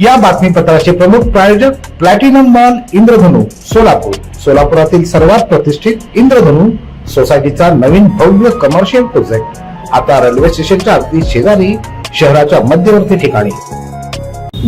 या बातमीपत्राचे प्रमुख प्रायोजक प्लॅटिनम मॉल इंद्रधनु सोलापूर. सोलापुरातील सर्वात प्रतिष्ठित इंद्रधनु सोसायटीचा नवीन भव्य कमर्शियल प्रोजेक्ट आता रेल्वे स्टेशनच्या अगदी शेजारी शहराच्या मध्यवर्ती ठिकाणी.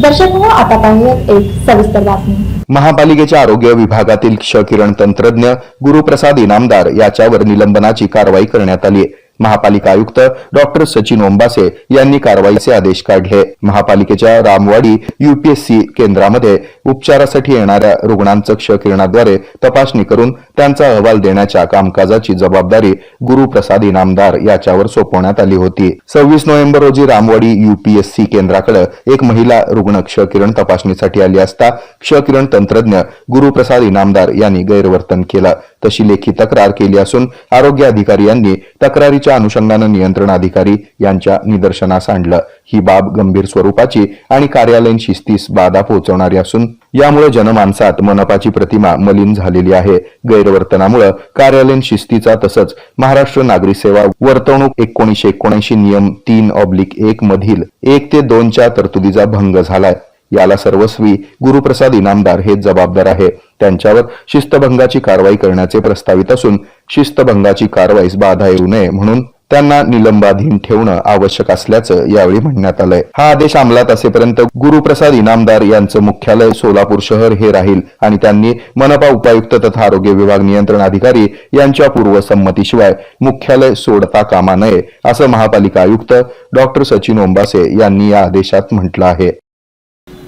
दर्शक हो आता पाहूयात एक सविस्तर बातमी. महापालिकेच्या आरोग्य विभागातील क्ष किरण तंत्रज्ञ गुरुप्रसाद इनामदार याच्यावर निलंबनाची कारवाई करण्यात आली महापालिका आयुक्त डॉक्टर सचिन ओंबासे यांनी कारवाईचे आदेश काढले. महापालिकेच्या रामवाडी युपीएससी केंद्रामध्ये उपचारासाठी येणाऱ्या रुग्णांचं क्ष किरणाद्वारे तपासणी करून त्यांचा अहवाल देण्याच्या कामकाजाची जबाबदारी गुरुप्रसाद इनामदार याच्यावर सोपवण्यात आली होती. सव्वीस नोव्हेंबर रोजी रामवाडी युपीएससी केंद्राकडे एक महिला रुग्ण क्ष किरण तपासणीसाठी आली असता क्ष किरण तंत्रज्ञ गुरुप्रसाद इनामदार यांनी गैरवर्तन केलं. तशी लेखी तक्रार केली असून आरोग्य अधिकारी यांनी तक्रारीच्या अनुषंगानं नियंत्रण अधिकारी यांच्या निदर्शनास आणलं. ही बाब गंभीर स्वरूपाची आणि कार्यालयीन शिस्तीस बाधा पोहोचवणारी असून यामुळे जनमानसात मनपाची प्रतिमा मलिन झालेली आहे. गैरवर्तनामुळे कार्यालयीन शिस्तीचा तसंच महाराष्ट्र नागरी सेवा वर्तवणूक एकोणीशे एकोणऐंशी नियम तीन ऑब्लिक एक मधील एक ते दोनच्या तरतुदीचा भंग झालाय. याला सर्वस्वी गुरुप्रसाद इनामदार हे जबाबदार आहे. त्यांच्यावर शिस्तभंगाची कारवाई करण्याचे प्रस्तावित असून शिस्तभंगाची कारवाईस बाधा येऊ नये म्हणून त्यांना निलंबाधीन ठेवणं आवश्यक असल्याचं यावेळी म्हणण्यात आलंय. हा आदेश अंमलात असेपर्यंत गुरुप्रसाद इनामदार यांचं मुख्यालय सोलापूर शहर हे राहील आणि त्यांनी मनपा उपायुक्त तथा आरोग्य विभाग नियंत्रण अधिकारी यांच्या पूर्वसंमतीशिवाय मुख्यालय सोडता कामा नये असं महापालिका आयुक्त डॉक्टर सचिन ओंबासे यांनी या आदेशात म्हटलं आहे.